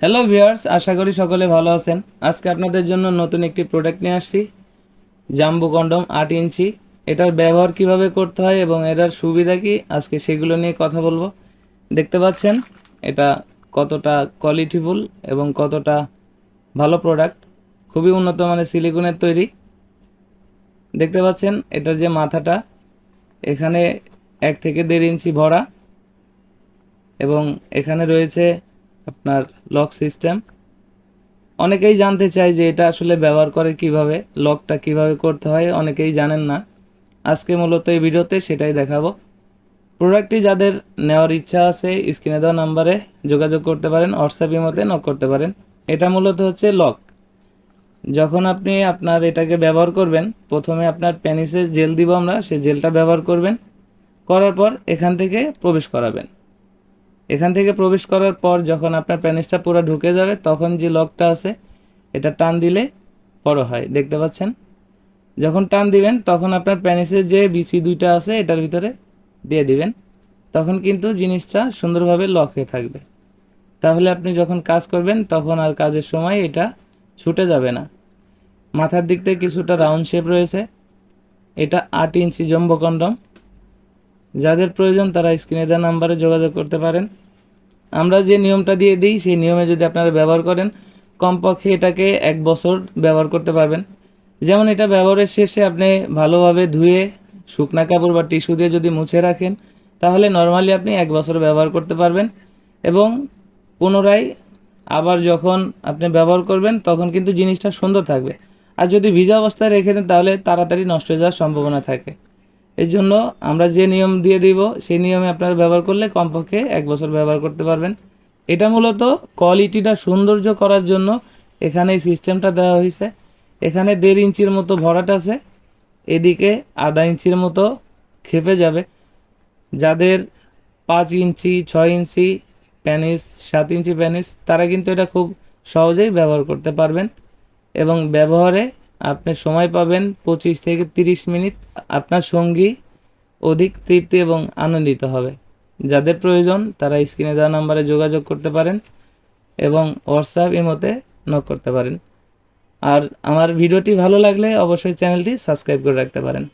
Hello viewers আশা করি সকলে ভালো আছেন। আজকে আপনাদের জন্য নতুন একটি প্রোডাক্ট নিয়ে আসছি। জাম্বু কন্ডম আট ইঞ্চি। এটার ব্যবহার কীভাবে করতে হয় এবং এটার সুবিধা কি? আজকে সেগুলো নিয়ে কথা বলব। দেখতে পাচ্ছেন, এটা কতটা কোয়ালিটিফুল এবং কতটা ভালো প্রোডাক্ট খুবই উন্নত মানের সিলিকনের তৈরি। দেখতে পাচ্ছেন, এটার যে মাথাটা, এখানে এক থেকে দেড় ইঞ্চি ভরা এবং এখানে রয়েছে আপনার লক সিস্টেম অনেকেই জানতে চায় যে এটা আসলে ব্যবহার করে কীভাবে লকটা কীভাবে করতে হয়, অনেকেই জানেন না। আজকে মূলত এই ভিডিওতে সেটাই দেখাবো। প্রোডাক্টটি যাদের নেওয়ার ইচ্ছা আছে স্ক্রিনে দেওয়া নাম্বারে যোগাযোগ করতে পারেন হোয়াটসঅ্যাপ ইমোতে নক করতে পারেন। এটা মূলত হচ্ছে লক যখন আপনি আপনার এটাকে ব্যবহার করবেন, প্রথমে আপনার প্যানিসে জেল দিব আমরা সেই জেলটা ব্যবহার করবেন। করার পর এখান থেকে প্রবেশ করাবেন। এখান থেকে প্রবেশ করার পর যখন আপনার প্যানিসটা পুরো ঢুকে যাবে, তখন যে লকটা আছে, এটা টান দিলে বড় হয়। দেখতে পাচ্ছেন? যখন টান দিবেন, তখন আপনার প্যানিসের যে বিসি দুইটা আছে, এটার ভিতরে দিয়ে দিবেন। তখন কিন্তু জিনিসটা সুন্দরভাবে লক হয়ে থাকবে। তাহলে আপনি যখন কাজ করবেন, তখন আর কাজের সময় এটা ছুটে যাবে না। মাথার দিক থেকে কিছুটা রাউন্ড শেপ রয়েছে। এটা আট ইঞ্চি জম্বো কন্ডম। যাদের প্রয়োজন তারা স্ক্রিনে দেওয়া নাম্বারে যোগাযোগ করতে পারেন। আমরা যে নিয়মটা দিয়ে দিই, সেই নিয়মে যদি আপনারা ব্যবহার করেন, কমপক্ষে এটাকে এক বছর ব্যবহার করতে পারবেন। যেমন এটা ব্যবহারের শেষে আপনি ভালোভাবে ধুয়ে শুকনা কাপড় বা টিস্যু দিয়ে যদি মুছে রাখেন, তাহলে নর্মালি আপনি এক বছর ব্যবহার করতে পারবেন এবং পুনরায় আবার যখন আপনি ব্যবহার করবেন, তখন কিন্তু জিনিসটা সুন্দর থাকবে। আর যদি ভিজা অবস্থায় রেখে দেন, তাহলে তাড়াতাড়ি নষ্ট হয়ে যাওয়ার সম্ভাবনা থাকে। এর জন্য আমরা যে নিয়ম দিয়ে দিব, সেই নিয়মে আপনারা ব্যবহার করলে কমপক্ষে এক বছর ব্যবহার করতে পারবেন। এটা মূলত কোয়ালিটিটা সৌন্দর্য করার জন্য এখানে এই সিস্টেমটা দেওয়া হয়েছে। এখানে দেড় ইঞ্চির মতো ভরাট আছে, এদিকে আধা ইঞ্চির মতো খেপে যাবে। যাদের পাঁচ ইঞ্চি, ছয় ইঞ্চি প্যানিস, সাত ইঞ্চি প্যানিস, তারা কিন্তু এটা খুব সহজেই ব্যবহার করতে পারবেন এবং ব্যবহারে আপনি সময় পাবেন পঁচিশ থেকে তিরিশ মিনিট। আপনার সঙ্গী অধিক তৃপ্তি এবং আনন্দিত হবে। যাদের প্রয়োজন, তারা স্ক্রিনে দেওয়া নাম্বারে যোগাযোগ করতে পারেন এবং হোয়াটসঅ্যাপ ইমোতে নক করতে পারেন। আর আমার ভিডিওটি ভালো লাগলে অবশ্যই চ্যানেলটি সাবস্ক্রাইব করে রাখতে পারেন।